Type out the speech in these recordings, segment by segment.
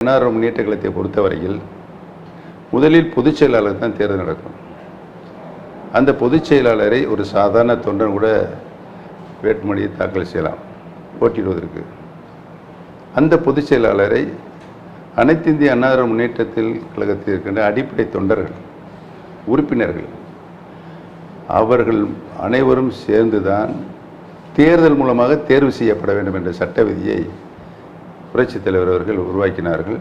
NR முன்னேற்ற கழகத்தை பொறுத்தவரையில் முதலில் பொதுச் செயலாளர் தான் தேர்தல் நடக்கும். அந்த பொதுச் செயலாளரை ஒரு சாதாரண தொண்டன் கூட வேட்புமனுவை தாக்கல் செய்யலாம் போட்டியிடுவதற்கு. அந்த பொதுச் செயலாளரை அனைத்து இந்திய அன்னார முன்னேற்றத்தில் கழகத்தில் இருக்கின்ற அடிப்படை தொண்டர்கள் உறுப்பினர்கள் அவர்கள் அனைவரும் சேர்ந்துதான் தேர்தல் மூலமாக தேர்வு செய்யப்பட வேண்டும் என்ற சட்ட விதியை புரட்சித் தலைவர் அவர்கள் உருவாக்கினார்கள்.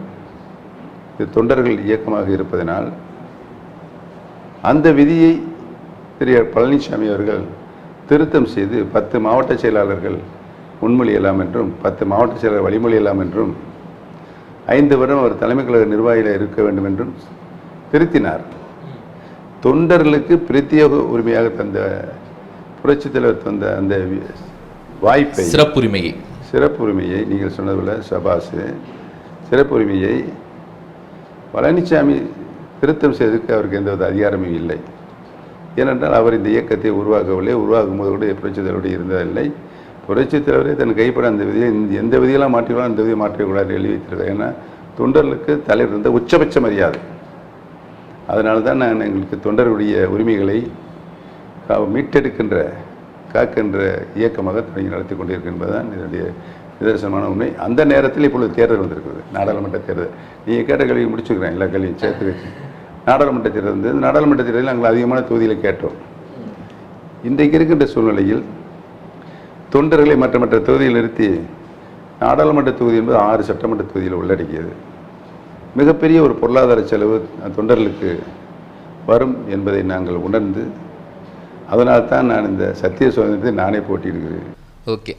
இது தொண்டர்கள் இயக்கமாக இருப்பதனால் அந்த விதியை திரு பழனிசாமி அவர்கள் திருத்தம் செய்து பத்து மாவட்ட செயலாளர்கள் முன்மொழியலாம் என்றும் பத்து மாவட்ட செயலாளர் வழிமொழியலாம் என்றும் ஐந்து வருடம் அவர் தலைமை கழக நிர்வாகியில் இருக்க வேண்டும் என்றும் திருத்தினார். தொண்டர்களுக்கு பிரத்யேக உரிமையாக தந்த புரட்சித் தலைவர் தந்த அந்த வாய்ப்பை சிறப்புரிமையை. சிறப்புரிமையை நீங்கள் சொன்னது போல சபாசு சிறப்புரிமையை பழனிசாமி திருத்தம் செய்வதற்கு அவருக்கு எந்தவித அதிகாரமும் இல்லை. ஏனென்றால் அவர் இந்த இயக்கத்தை உருவாக்கவில்லை உருவாக்கும் போது கூட புரட்சித் தலைவருடைய இருந்ததில்லை புரட்சித் தலைவரே தன் கைப்பட அந்த விதியை இந்த எந்த விதியெல்லாம் மாற்றிக்கலாம் அந்த விதியை மாற்றக்கூடாது எழுதி வைத்திருக்காரு ஏன்னா தொண்டர்களுக்கு தலைவர் இருந்த உச்சபட்ச மரியாதை. அதனால தான் நான் எங்களுக்கு தொண்டருடைய உரிமைகளை மீட்டெடுக்கின்ற காக்கின்ற இயக்கமாக தொடங்கி நடத்தி கொண்டிருக்கு என்பதுதான் இதனுடைய நிதர்சனமான உண்மை. அந்த நேரத்தில் இப்பொழுது தேர்தல் வந்திருக்கிறது. நாடாளுமன்ற தேர்தல். நீங்கள் கேட்ட கேள்வி முடிச்சுக்கிறேன் எல்லா கேள்வியும் சேர்த்து. வச்சு நாடாளுமன்ற தேர்தல் வந்து நாடாளுமன்ற தேர்தலில் நாங்கள் அதிகமான தொகுதியில் கேட்டோம். இன்றைக்கு இருக்கின்ற சூழ்நிலையில் தொண்டர்களை மற்ற மற்ற தொகுதியில் நிறுத்தி நாடாளுமன்ற தொகுதி என்பது ஆறு சட்டமன்ற தொகுதியில் உள்ளடக்கியது. மிகப்பெரிய ஒரு பொருளாதார செலவு தொண்டர்களுக்கு வரும் என்பதை நாங்கள் உணர்ந்து அதனால் தான் நான் இந்த சத்திய சுதந்திரத்தை நானே போட்டியிடுகிறேன். ஓகே